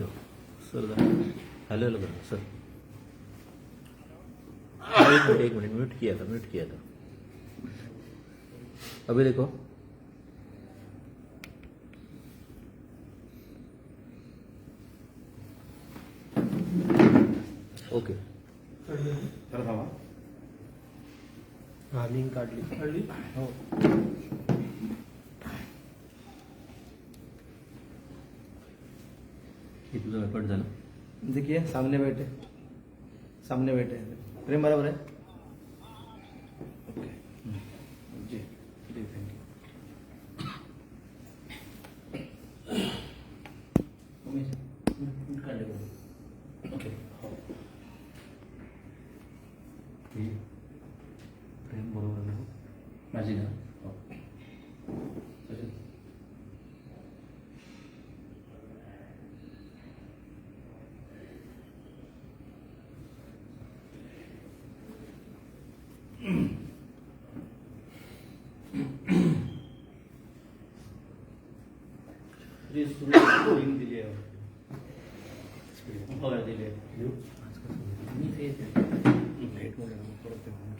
रहा हूँ sir hello hello करो सर. एक मिनट एक मिनट म्यूट किया था म्यूट किया था. अभी देखो. ओके. हा लिंक काढली. काढली? हो हे तुझं कट झालं. देखिए सामने बैठे सामने बैठे प्रेम बराबर है ओके. जी जी थँक्यू ओके. हो हे प्रेम बरोबर ना? माझी ना? लिंक दिली आहे हो दिली आहे मी तेच आहे. लेटमध्ये ना मग परत ते म्हणून.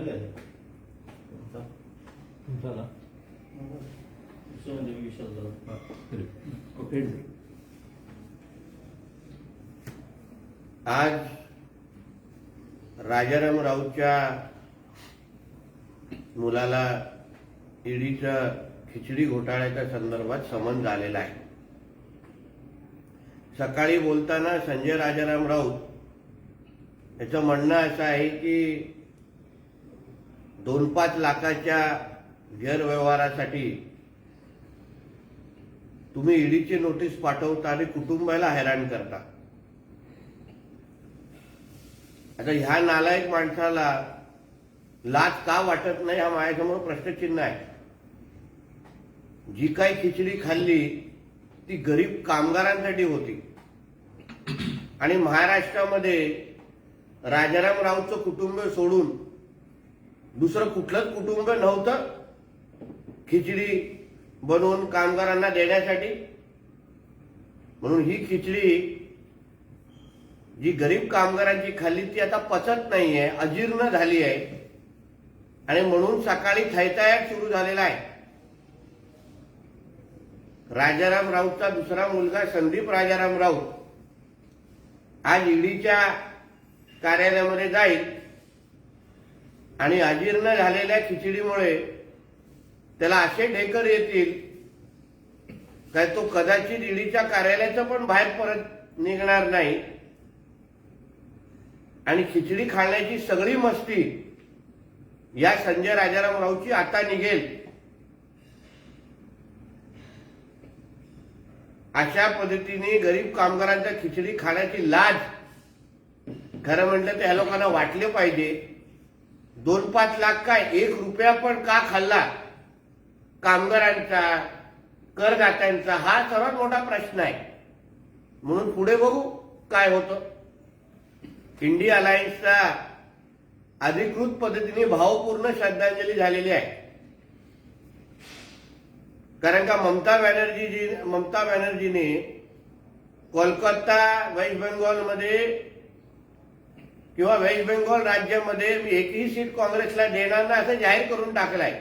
झालं म्हणजे झाला पेड आज राजाराम राऊतच्या मुलाला ईडीच्या खिचडी घोटाळ्याच्या संदर्भात समन झालेला आहे. सकाळी बोलताना संजय राजाराम राऊत याचं म्हणणं असं आहे की दोन पाच लाखाच्या गैरव्यवहारासाठी तुम्ही ईडीची नोटीस पाठवता आणि कुटुंबाला हैराण करता. आता ह्या नालायक माणसाला लाच का वाटत नाही हा माझ्यासमोर प्रश्नचिन्ह आहे. जी काही खिचडी खाल्ली ती गरीब कामगारांसाठी होती. आणि महाराष्ट्रामध्ये राजाराम राऊतचं कुटुंब सोडून दुसरं कुठलंच कुटुंब नव्हतं. खिचडी बनवून कामगारांना देण्यासाठी. म्हणून ही खिचडी जी गरीब कामगारांची खाल्ली ती आता पचत नाहीये अजीर्ण झाली आहे आणि म्हणून सकाळी थैतायात सुरू झालेला आहे. राजाराम राऊतचा दुसरा मुलगा संदीप राजाराम राऊत आज ईडीच्या कार्यालयामध्ये जाईल. आणि अजीर्ण झालेल्या खिचडीमुळे त्याला असे ढेकर येतील काय तो कदाचित ईडीच्या कार्यालयाचं पण बाहेर परत निघणार नाही. आणि खिचडी खाण्याची सगळी मस्ती या संजय राजारामरावची आता निघेल. अशा पद्धतीने गरीब कामगारांच्या खिचडी खाण्याची लाज खरं म्हटलं तर या लोकांना वाटले पाहिजे. दोन पाच लाख काय एक रुपया पण का खाल्ला? कामगारांचा करदात्यांचा हा सर्वात मोठा प्रश्न आहे. म्हणून पुढे बघू काय होतं. इंडिया अलायन्सचा अधिकृत पद्धतीने भावपूर्ण श्रद्धांजली झालेली आहे. कारण का ममता बॅनर्जी ममता बॅनर्जीने कोलकाता वेस्ट बेंगॉलमध्ये किंवा वेस्ट बेंगॉल राज्यामध्ये मी एकही सीट काँग्रेसला देणार नाही असं जाहीर करून टाकलंय.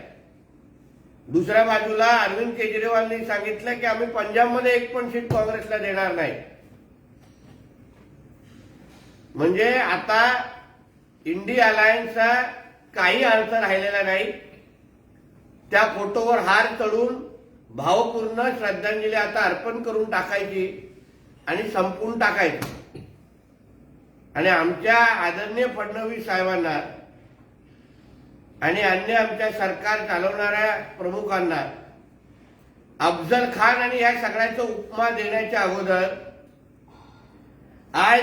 दुसऱ्या बाजूला अरविंद केजरीवालनी सांगितलं की आम्ही पंजाबमध्ये एक पण सीट काँग्रेसला देणार नाही. म्हणजे आता इंडिया अलायन्सचा काही अर्थ राहिलेला नाही. त्या फोटोवर हार चढून भावपूर्ण श्रद्धांजली आता अर्पण करून टाकायची आणि संपून टाकायची. आणि आमच्या आदरणीय फडणवीस साहेबांना आणि अन्य आमच्या सरकार चालवणाऱ्या प्रमुखांना अफजल खान आणि या सगळ्याचा उपमा देण्याच्या अगोदर आज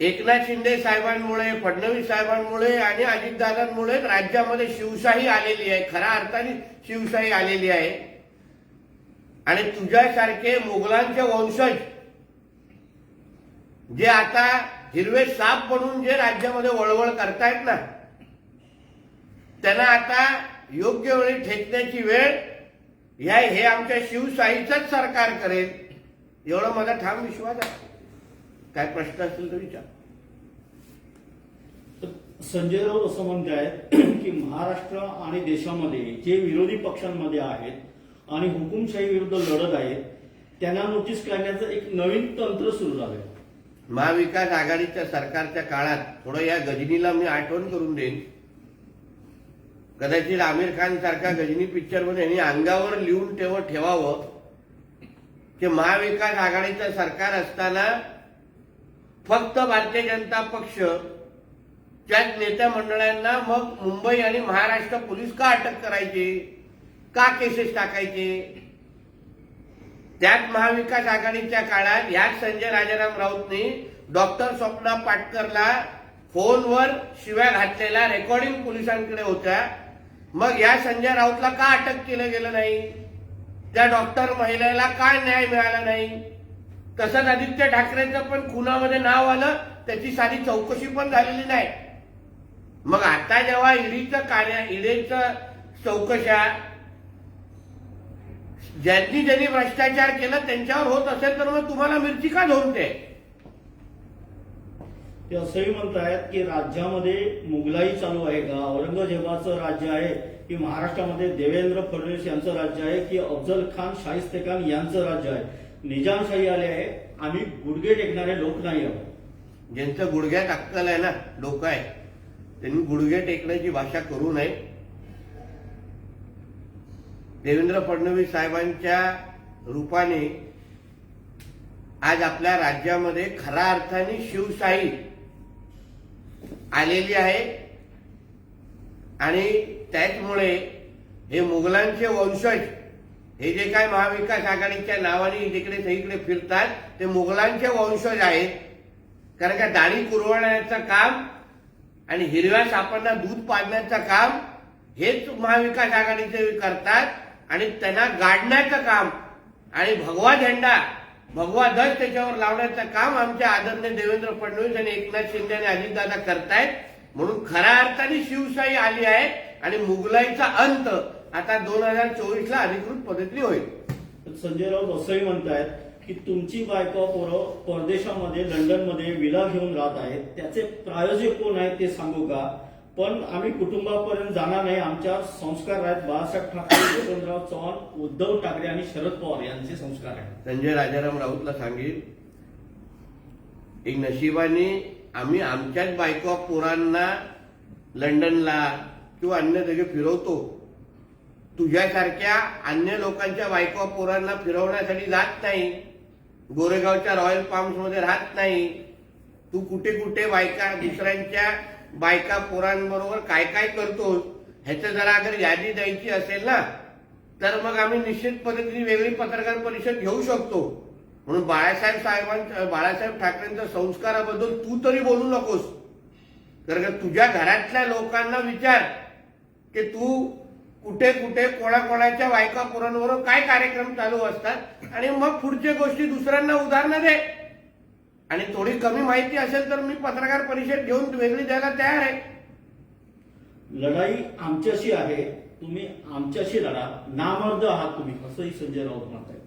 एकनाथ शिंदे साहेबांमुळे फडणवीस साहेबांमुळे आणि अजितदादांमुळे राज्यामध्ये शिवशाही आलेली आहे. खऱ्या अर्थाने शिवशाही आलेली आहे. आणि तुझ्यासारखे मुघलांचे वंशज जे आता हिरवे साप म्हणून जे राज्यामध्ये वळवळ करतायत ना त्यांना आता योग्य वेळी ठेचण्याची वेळ या हे आमच्या शिवशाहीचंच सरकार करेल एवढं माझा ठाम विश्वास आहे. काय प्रश्न असेल तर विचार. संजय राऊत असं म्हणते आहेत की महाराष्ट्र आणि देशामध्ये जे विरोधी पक्षांमध्ये आहेत आणि हुकुमशाही विरुद्ध लढत आहेत त्यांना नोटीस काढण्याचं एक नवीन तंत्र सुरू झालंय. महाविकास आघाडीच्या सरकारच्या काळात थोडं या गजनीला मी आठवण करून देईन. कदाचित आमिर खान सारखा गजनी पिक्चरमध्ये यांनी अंगावर लिहून ठेव ठेवावं. की महाविकास आघाडीचं सरकार असताना फक्त भारतीय जनता पक्ष त्याच नेत्या मंडळांना मग मुंबई आणि महाराष्ट्र पोलीस का अटक करायचे? का केसेस टाकायचे? त्याच महाविकास आघाडीच्या काळात याच संजय राजाराम राऊतनी डॉक्टर स्वप्ना पाटकरला फोनवर शिव्या घातलेला रेकॉर्डिंग पोलिसांकडे होत्या. मग या संजय राऊतला का अटक केलं गेलं नाही? त्या डॉक्टर महिलेला का न्याय मिळाला नाही? तसंच आदित्य ठाकरेंचं पण खुनामध्ये नाव आलं त्याची साधी चौकशी पण झालेली नाही. मग आता जेव्हा ईडीचं कार्य ईडीचं चौकशा ज्यांनी ज्यांनी भ्रष्टाचार केला त्यांच्यावर होत असेल तर मग तुम्हाला मिरची का झोमते ते असंही म्हणतायत की राज्यामध्ये मुघलाई चालू आहे. का औरंगजेबाचं राज्य आहे की महाराष्ट्रामध्ये देवेंद्र फडणवीस यांचं राज्य आहे की अफजल खान शाहिस्ते खान यांचं राज्य आहे. निजामशाही आले आहे. आम्ही गुडघे टेकणारे लोक नाही आहोत. ज्यांचं गुडघ्यात अक्कल आहे ना लोक आहे त्यांनी गुडघे टेकण्याची भाषा करू नये. देवेंद्र फडणवीस साहेबांच्या रूपाने आज आपल्या राज्यामध्ये खऱ्या अर्थाने शिवशाही आलेली आहे. आणि त्याचमुळे हे मुघलांचे वंशज हे जे काय महाविकास आघाडीच्या नावाने जिकडे सगळीकडे फिरतात ते मुघलांचे वंशज आहेत. कारण का दाढी कुरवण्याचं काम आणि हिरव्या सापांना दूध पाजण्याचं काम हेच महाविकास आघाडीचे करतात. आणि त्यांना गाडण्याचं काम आणि भगवा झेंडा भगवा ध्वज त्याच्यावर लावण्याचं काम आमच्या आदरणीय देवेंद्र फडणवीस आणि एकनाथ शिंदे आणि अजितदादा करतायत. म्हणून खऱ्या अर्थाने शिवशाही आली आहे आणि मुघलाईचा अंत आता दोन हजार चोवीसला अधिकृत पद्धतीने होईल. तर संजय राऊत असंही म्हणतायत की तुमची बायको पोरं परदेशामध्ये लंडनमध्ये विला घेऊन राहत आहेत. त्याचे प्रायोजक कोण आहेत ते सांगू का? पण आम्ही कुटुंबापर्यंत जाणार नाही. आमच्या संस्कार आहेत बाळासाहेब ठाकरे यशवंतराव चव्हाण उद्धव ठाकरे आणि शरद पवार यांचे संस्कार आहेत. संजय राजाराम राऊतला सांगेल एक नशिबाने आम्ही आमच्याच बायको पोरांना लंडनला किंवा अन्य जगे फिरवतो. तुझ्यासारख्या अन्य लोकांच्या बायको पोरांना फिरवण्यासाठी जात नाही. गोरेगावच्या रॉयल पाम्समध्ये राहत नाही. तू कुठे कुठे बायका दुसऱ्यांच्या बायका पोरांबरोबर काय काय करतो ह्याचं जरा अगर यादी द्यायची असेल ना तर मग आम्ही निश्चित पद्धतीने वेगळी पत्रकार परिषद घेऊ शकतो. म्हणून बाळासाहेब साहेबांच्या बाळासाहेब ठाकरेंच्या संस्काराबद्दल तू तरी बोलू नकोस. कारण का तुझ्या घरातल्या लोकांना विचार की तू कुठे कुठे कोणाकोणाच्या बायका पोरांबरोबर काय कार्यक्रम चालू असतात आणि मग पुढच्या गोष्टी दुसऱ्यांना उदाहरणं दे. आणि थोडी कमी माहिती असेल तर मी पत्रकार परिषद घेऊन वेगळी द्यायला तयार आहे. लढाई आमच्याशी आहे. तुम्ही आमच्याशी लढा. नामर्द आहात तुम्ही. असंही संजय राऊत म्हणतायत.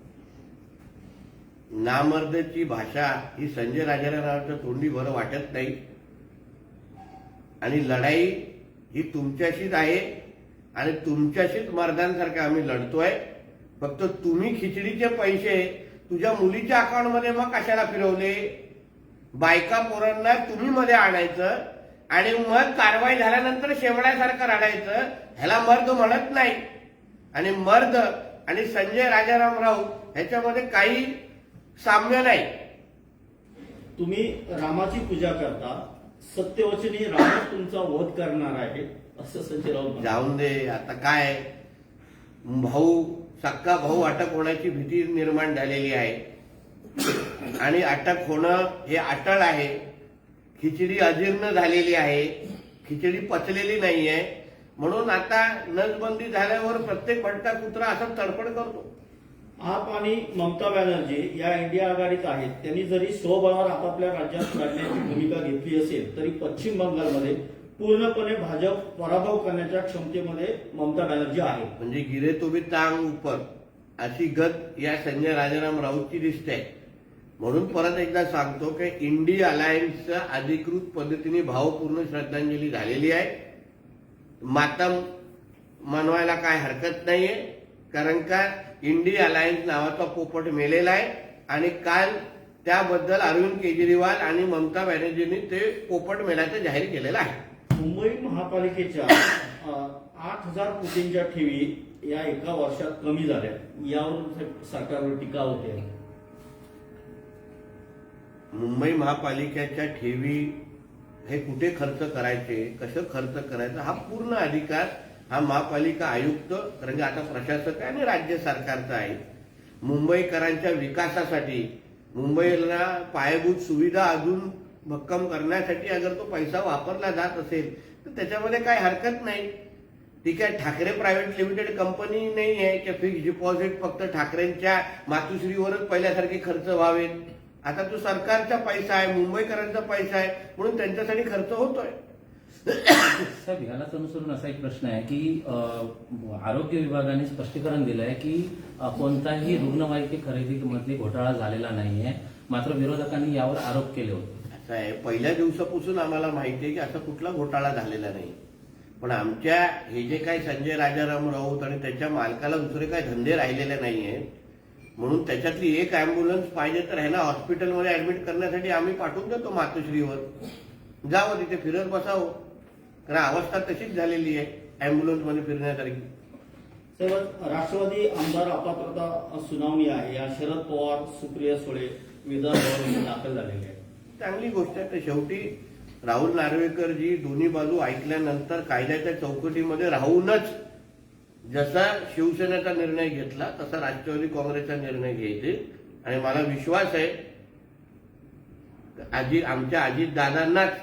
नामर्दची भाषा ही संजय राजारावांच्या तोंडी बरं वाटत नाही. आणि लढाई ही तुमच्याशीच आहे. आणि तुमच्याशीच मर्दांसारखं आम्ही लढतोय. फक्त तुम्ही खिचडीचे पैसे तुझ्या मुलीच्या अकाउंटमध्ये मग कशाला फिरवले? बायका पोरांना तुम्ही मध्ये आणायचं आणि मग कारवाई झाल्यानंतर शेवड्यासारखं रडायचं. ह्याला मर्द म्हणत नाही. आणि मर्द आणि संजय राजाराम राऊत ह्याच्यामध्ये काही साम्य नाही. तुम्ही रामाची पूजा करता सत्यवचनी रामच तुमचा वध करणार आहे असं संजय राऊत. जाऊन दे आता काय? भाऊ सक्का भाऊ अटक होण्याची भीती निर्माण झालेली आहे. आणि अटक होणं हे अटळ आहे. खिचडी अजीर्ण झालेली आहे. खिचडी पचलेली नाही आहे म्हणून आता नसबंदी झाल्यावर प्रत्येक भटका कुत्रा असं तडफड करतो. आप आणि ममता बॅनर्जी या इंडिया आघाडीत आहेत. त्यांनी जरी स्वबळावर आपापल्या राज्यात लढण्याची भूमिका घेतली असेल तरी पश्चिम बंगालमध्ये पूर्णपणे भाजप पराभव करण्याच्या क्षमतेमध्ये ममता बॅनर्जी आहे म्हणजे गिरे तो भी टांग उपर. अशी गत या संजय राजाराम राऊतची दिसते. म्हणून परत एकदा सांगतो की इंडी अलायन्सचा अधिकृत पद्धतीने भावपूर्ण श्रद्धांजली झालेली आहे. मातम मनवायला काय हरकत नाहीये कारण का इंडी अलायन्स नावाचा पोपट मेलेला आहे आणि काल त्याबद्दल अरविंद केजरीवाल आणि ममता बॅनर्जींनी ते पोपट मेल्याचं जाहीर केलेलं आहे. मुंबई महापालिकेच्या आठ हजार कोटींच्या ठेवी या एका वर्षात कमी झाल्या. यावर सरकारवर टीका होते. मुंबई महापालिकेच्या ठेवी हे कुठे खर्च करायचे कसं खर्च करायचं हा पूर्ण अधिकार हा महापालिका आयुक्त कारण की आता प्रशासक आहे आणि राज्य सरकारचा आहे. मुंबईकरांच्या विकासासाठी मुंबईला पायाभूत सुविधा अजून भक्कम करण्यासाठी अगर तो पैसा वापरला जात असेल तर त्याच्यामध्ये काय हरकत नाही. ठीक आहे ठाकरे प्रायव्हेट लिमिटेड कंपनी नाही आहे की फिक्स डिपॉझिट फक्त ठाकरेंच्या मातुश्रीवरच पहिल्यासारखे खर्च व्हावेत. आता तो सरकारचा पैसा आहे मुंबईकरांचा पैसा आहे म्हणून त्यांच्यासाठी खर्च होतोय. साहेब यालाच अनुसरून असा एक प्रश्न आहे की आरोग्य विभागाने स्पष्टीकरण दिलं आहे की कोणताही रुग्णवाहिके खरेदीमध्ये घोटाळा झालेला नाहीये मात्र विरोधकांनी यावर आरोप केले होते. असं आहे पहिल्या दिवसापासून आम्हाला माहिती आहे की असा कुठला घोटाळा झालेला नाही. पण आमच्या हे जे काही संजय राजाराम राऊत आणि त्याच्या मालकाला दुसरे काही धंदे राहिलेले नाहीये म्हणून त्याच्यातली एक अँब्युलन्स पाहिजे तर ह्याला हॉस्पिटलमध्ये ऍडमिट करण्यासाठी आम्ही पाठवून देतो मातोश्रीवर. जावं तिथे फिरत बसावं. कारण अवस्था तशीच झालेली आहे अँब्युलन्समध्ये फिरण्यासारखी. साहेब राष्ट्रवादी आमदार अपात्रता सुनावणी आहे. या शरद पवार सुप्रिया सुळे विधानभवनामध्ये दाखल झालेले आहे चांगली गोष्ट आहे. तर शेवटी राहुल नार्वेकरजी दोन्ही बाजू ऐकल्यानंतर कायद्याच्या चौकटीमध्ये राहूनच जसा शिवसेनेचा निर्णय घेतला तसा राष्ट्रवादी काँग्रेसचा निर्णय घेतील आणि मला विश्वास आहे आजी आमच्या अजितदादांनाच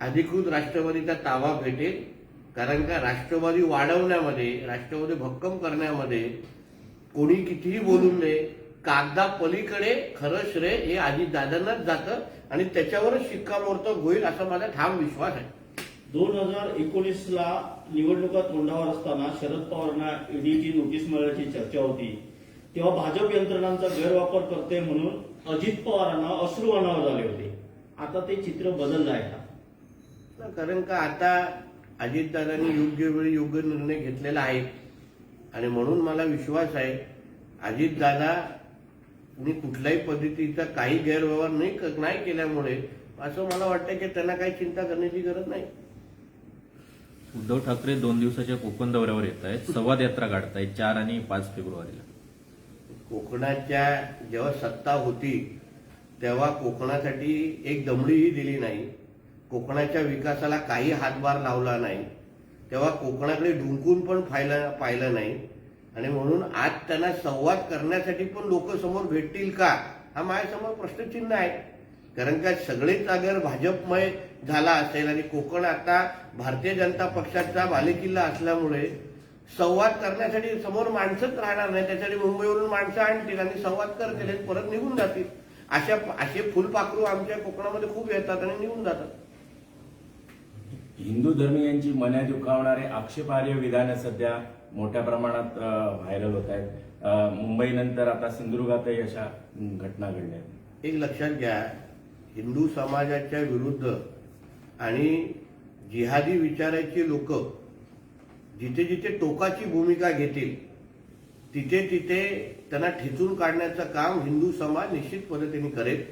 अधिकृत राष्ट्रवादीचा ताबा भेटेल. कारण का राष्ट्रवादी वाढवण्यामध्ये राष्ट्रवादी भक्कम करण्यामध्ये कोणी कितीही बोलून दे कागदा पलीकडे खरं श्रेय हे अजितदादांनाच जातं आणि त्याच्यावरच शिक्कामोर्तब होईल असा माझा ठाम विश्वास आहे. दोन हजार एकोणीसला निवडणुका तोंडावर असताना शरद पवारांना ईडीची नोटीस मिळाल्याची चर्चा होती. तेव्हा भाजप यंत्रणांचा गैरवापर करते म्हणून अजित पवारांना अश्रू अनावर झाले होते. आता ते चित्र बदललं आहे का? कारण का आता अजितदादांनी योग्य वेळी योग्य निर्णय घेतलेला आहे. आणि म्हणून मला विश्वास आहे अजितदादांनी कुठल्याही पद्धतीचा काही गैरव्यवहार नाही क- नाही केल्यामुळे असं मला वाटतं की त्यांना काही चिंता करण्याची गरज नाही. उद्धव ठाकरे दोन दिवसाच्या कोकण दौऱ्यावर येत आहेत. संवाद यात्रा काढतायत. चार आणि पाच फेब्रुवारीला. कोकणाच्या जेव्हा सत्ता होती तेव्हा कोकणासाठी एक दमडीही दिली नाही. कोकणाच्या विकासाला काही हातभार लावला नाही. तेव्हा कोकणाकडे डुंकून पण पाहिलं पाहिलं नाही. आणि म्हणून आज त्यांना संवाद करण्यासाठी पण लोक समोर भेटतील का? हा माझ्यासमोर प्रश्नचिन्ह आहे. कारण का सगळेच अगर भाजपमय झाला असेल आणि कोकण आता भारतीय जनता पक्षाचा बालेकिल्ला असल्यामुळे संवाद करण्यासाठी समोर माणसंच राहणार नाही. त्यासाठी मुंबईवरून माणसं आणतील आणि संवाद करतील परत निघून जातील. अशा असे फुलपाखरू आमच्या कोकणामध्ये खूप येतात आणि निघून जातात. हिंदू धर्मीयांची मने दुखावणारे आक्षेपार्ह विधानं सध्या मोठ्या प्रमाणात व्हायरल होत आहेत. मुंबईनंतर आता सिंधुदुर्गातही अशा घटना घडल्या. एक लक्षात घ्या हिंदू समाजाच्या विरुद्ध आणि जिहादी विचाराचे लोक जिथे जिथे टोकाची भूमिका घेतील तिथे तिथे त्यांना ठेचून काढण्याचं काम हिंदू समाज निश्चित पद्धतीने करेल.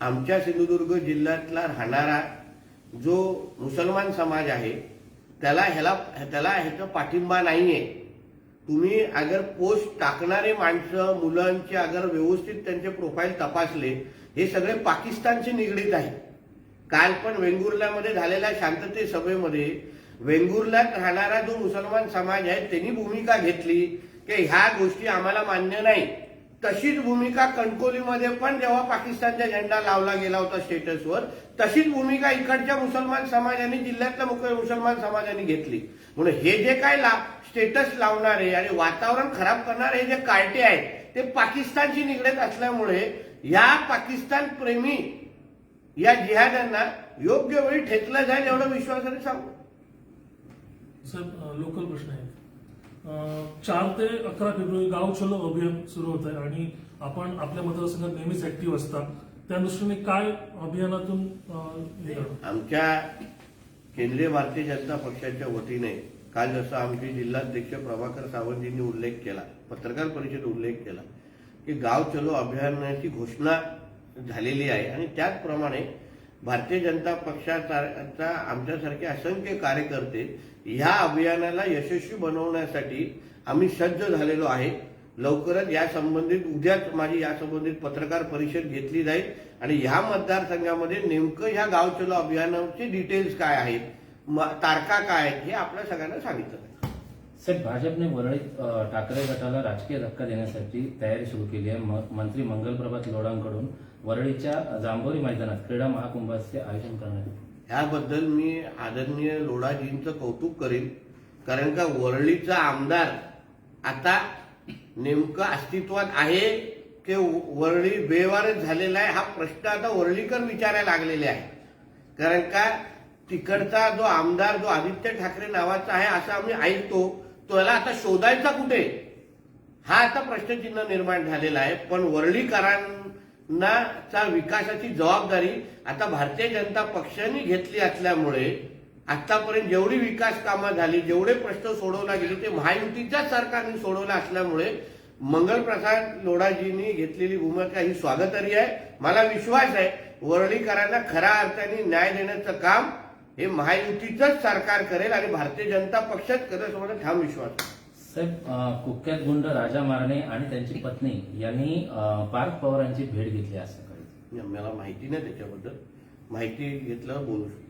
आमच्या सिंधुदुर्ग जिल्ह्यातला राहणारा जो मुसलमान समाज आहे त्याला ह्याला त्याला ह्याचा पाठिंबा नाही आहे तुम्ही अगर पोस्ट टाकणारे माणसं मुलांचे अगर व्यवस्थित त्यांचे प्रोफाईल तपासले हे सगळे पाकिस्तानशी निगडीत आहे काल पण वेंगुर्ल्यामध्ये झालेल्या शांतते सभेमध्ये वेंगुर्ल्यात राहणारा जो मुसलमान समाज आहे त्यांनी भूमिका घेतली की ह्या गोष्टी आम्हाला मान्य नाही. तशीच भूमिका कणकोलीमध्ये पण जेव्हा पाकिस्तानचा झेंडा लावला गेला होता स्टेटसवर तशीच भूमिका इकडच्या मुसलमान समाजाने जिल्ह्यातल्या मुख्य मुसलमान समाजाने घेतली. म्हणून हे जे काय ला स्टेटस लावणारे आणि वातावरण खराब करणारे हे जे कार्टे आहेत ते पाकिस्तानशी निगडीत असल्यामुळे या पाकिस्तान प्रेमी या जिहाद्यांना योग्य वेळी ठेचलं जाईल एवढं विश्वासाने सांगू. साहेब अ, लोकल प्रश्न आहे. चार ते अकरा फेब्रुवारी गाव चलो अभियान सुरू होत आहे आणि आपण आपल्या मतदारसंघात नेहमीच ऍक्टिव्ह असता. त्या दृष्टीने काय अभियानातून? आमच्या केंद्रीय भारतीय जनता पक्षाच्या वतीने काल जसं आमचे जिल्हाध्यक्ष प्रभाकर सावंतजींनी उल्लेख केला पत्रकार परिषद उल्लेख केला की गाव चलो अभियानाची घोषणा झालेली आहे. आणि त्याचप्रमाणे भारतीय जनता पक्षाचा आमच्यासारखे असंख्य कार्यकर्ते ह्या अभियानाला यशस्वी बनवण्यासाठी आम्ही सज्ज झालेलो आहे. लवकरच या संबंधित उद्याच माझी या संबंधित पत्रकार परिषद घेतली जाईल. आणि ह्या मतदारसंघामध्ये नेमकं ह्या गाव चलो अभियानाचे डिटेल्स काय आहेत? म- तारखा काय आहेत हे आपल्या सगळ्यांना सांगितलं साहेब भाजपने वरळीत ठाकरे गटाला राजकीय धक्का देण्यासाठी तयारी सुरू केली आहे. म- मंत्री मंगलप्रभात लोढांकडून वरळीच्या जांभोरी मैदानात क्रीडा महाकुंभाचे आयोजन करण्यात ह्याबद्दल मी आदरणीय लोढाजींचं कौतुक करेन. कारण का वरळीचा आमदार आता नेमकं अस्तित्वात आहे की वरळी बेवारच झालेला आहे हा प्रश्न आता वरळीकर विचारायला लागलेले आहे कारण का तिकडचा जो आमदार जो आदित्य ठाकरे नावाचा आहे असं आम्ही ऐकतो. त्याला आता शोधायचा कुठे? हा आता प्रश्नचिन्ह निर्माण झालेला आहे पण वरळीकरांना चा विकासाची जबाबदारी आता भारतीय जनता पक्षाने घेतली असल्यामुळे आतापर्यंत जेवढी विकास कामं झाली जेवढे प्रश्न सोडवला गेले ते महायुतीच्याच सरकारने सोडवला असल्यामुळे मंगलप्रसाद लोढाजींनी घेतलेली भूमिका ही स्वागतार्ह आहे. मला विश्वास आहे वरळीकरांना खऱ्या अर्थाने न्याय देण्याचं काम हे महायुतीचंच सरकार करेल आणि भारतीय जनता पक्षच करेल असं मला ठाम विश्वास आहे. साहेब कुख्यात गुंड राजा मारणे आणि त्यांची पत्नी यांनी पार्थ पवारांची भेट घेतली असं कळलं मला माहिती नाही त्याच्याबद्दल. माहिती घेतल्यावर बोलू शकतो.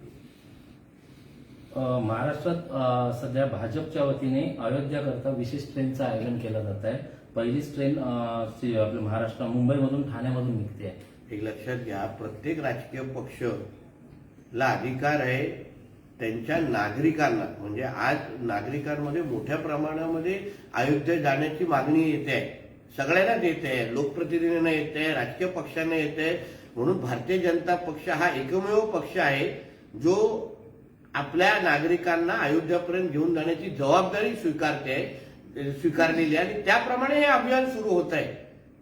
महाराष्ट्रात सध्या भाजपच्या वतीने अयोध्याकरता विशेष ट्रेनचं आयोजन केलं जात आहे. पहिलीच ट्रेन आपल्या महाराष्ट्र मुंबईमधून ठाण्यामधून निघते. आहे एक लक्षात घ्या प्रत्येक राजकीय पक्ष ला अधिकार आहे त्यांच्या नागरिकांना म्हणजे आज नागरिकांमध्ये मोठ्या प्रमाणामध्ये अयोध्या जाण्याची मागणी येते आहे. सगळ्यांनाच येते आहे लोकप्रतिनिधींना येते आहे राजकीय पक्षांना येते आहे. म्हणून भारतीय जनता पक्ष हा एकमेव पक्ष आहे जो आपल्या नागरिकांना अयोध्यापर्यंत घेऊन जाण्याची जबाबदारी स्वीकारते स्वीकारलेली आहे. आणि त्याप्रमाणे हे अभियान सुरू होत आहे.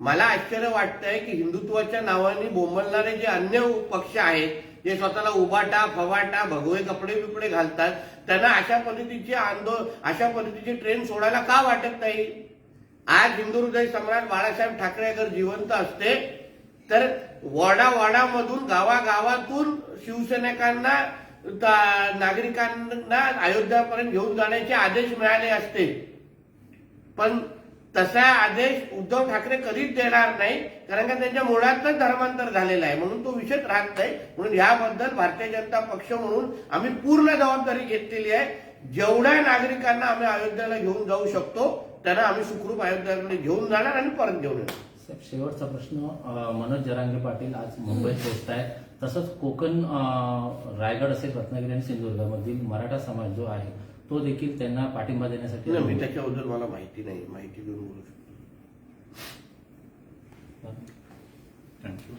मला आश्चर्य वाटतंय की हिंदुत्वाच्या नावाने बोंबलणारे जे अन्य पक्ष आहेत जे स्वतःला उभाटा फवाटा भगवे कपडे बिपडे घालतात त्यांना अशा पद्धतीचे आंदोलन अशा पद्धतीची ट्रेन सोडायला का वाटत नाही? आज हिंदू हृदय सम्राट बाळासाहेब ठाकरे अगर जिवंत असते तर वाडा वाडामधून गावागावातून शिवसैनिकांना नागरिकांना अयोध्यापर्यंत घेऊन जाण्याचे आदेश मिळाले असते. पण तसा आदेश उद्धव ठाकरे कधीच देणार नाही कारण का त्यांच्या मुळातच धर्मांतर झालेलं आहे. म्हणून तो विषय राहत नाही. म्हणून याबद्दल भारतीय जनता पक्ष म्हणून आम्ही पूर्ण जबाबदारी घेतलेली आहे. जेवढ्या नागरिकांना आम्ही अयोध्येला घेऊन जाऊ शकतो त्यांना आम्ही सुखरूप अयोध्याकडे घेऊन जाणार आणि परत घेऊन येणार. शेवटचा प्रश्न मनोज जरांगे पाटील आज मुंबईत पोहोचत आहे तसंच कोकण रायगड असेल रत्नागिरी आणि सिंधुदुर्गामधील मराठा समाज जो आहे तो देखील त्यांना पाठिंबा देण्यासाठी नाही, मी त्याच्याबद्दल मला माहिती नाही. माहिती घेऊन बोलू शकतो. थँक्यू